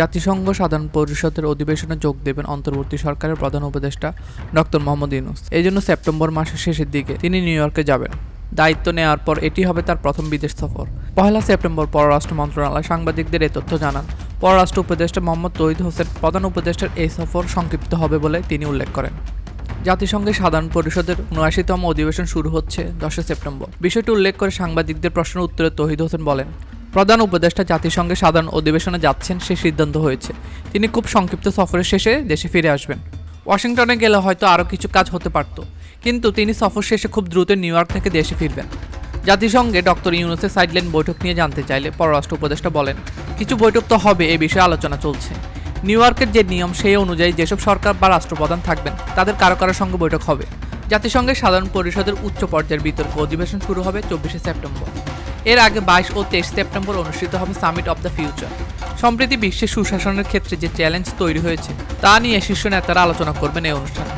জাতিসংঘ সাধারণ পরিষদের অধিবেশনে যোগ দেবেন অন্তর্বর্তী সরকারের প্রধান উপদেষ্টা ডক্টর মোহাম্মদ ইউনুস। এই জন্য সেপ্টেম্বর মাসের শেষের দিকে তিনি নিউ ইয়র্কে যাবেন। দায়িত্ব নেওয়ার পর এটি হবে তার প্রথম বিদেশ সফর। পহেলা সেপ্টেম্বর পররাষ্ট্র মন্ত্রণালয় সাংবাদিকদের এ তথ্য জানান। পররাষ্ট্র উপদেষ্টা মোহাম্মদ তৈদ হোসেন প্রধান উপদেষ্টার এই সফর সংক্ষিপ্ত হবে বলে তিনি উল্লেখ করেন। জাতিসংঘের সাধারণ পরিষদের উনআশিতম অধিবেশন শুরু হচ্ছে দশই সেপ্টেম্বর। বিষয়টি উল্লেখ করে সাংবাদিকদের প্রশ্নের উত্তরে তহিদ হোসেন বলেন প্রধান উপদেষ্টা জাতিসংঘের সাধারণ অধিবেশনে যাচ্ছেন সে সিদ্ধান্ত হয়েছে। তিনি খুব সংক্ষিপ্ত সফরের শেষে দেশে ফিরে আসবেন। ওয়াশিংটনে গেলে হয়তো আরও কিছু কাজ হতে পারত, কিন্তু তিনি সফর শেষে খুব দ্রুত নিউ ইয়র্ক থেকে দেশে ফিরবেন। জাতিসংঘে ডক্টর ইউনুসের সাইডলাইন বৈঠক নিয়ে জানতে চাইলে পররাষ্ট্র উপদেষ্টা বলেন, কিছু বৈঠক তো হবে, এ বিষয়ে আলোচনা চলছে। নিউ ইয়র্কের যে নিয়ম, সেই অনুযায়ী যেসব সরকার বা রাষ্ট্রপ্রধান থাকবেন, তাদের কারও কারোর সঙ্গে বৈঠক হবে। জাতিসংঘের সাধারণ পরিষদের উচ্চ পর্যায়ের বিতর্ক অধিবেশন শুরু হবে চব্বিশে সেপ্টেম্বর। এর আগে বাইশ ও তেইশ সেপ্টেম্বর অনুষ্ঠিত হবে সামিট অব দ্য ফিউচার। সম্প্রতি বিশ্বের সুশাসনের ক্ষেত্রে যে চ্যালেঞ্জ তৈরি হয়েছে, তা নিয়ে শীর্ষ নেতারা আলোচনা করবেন এই অনুষ্ঠানে।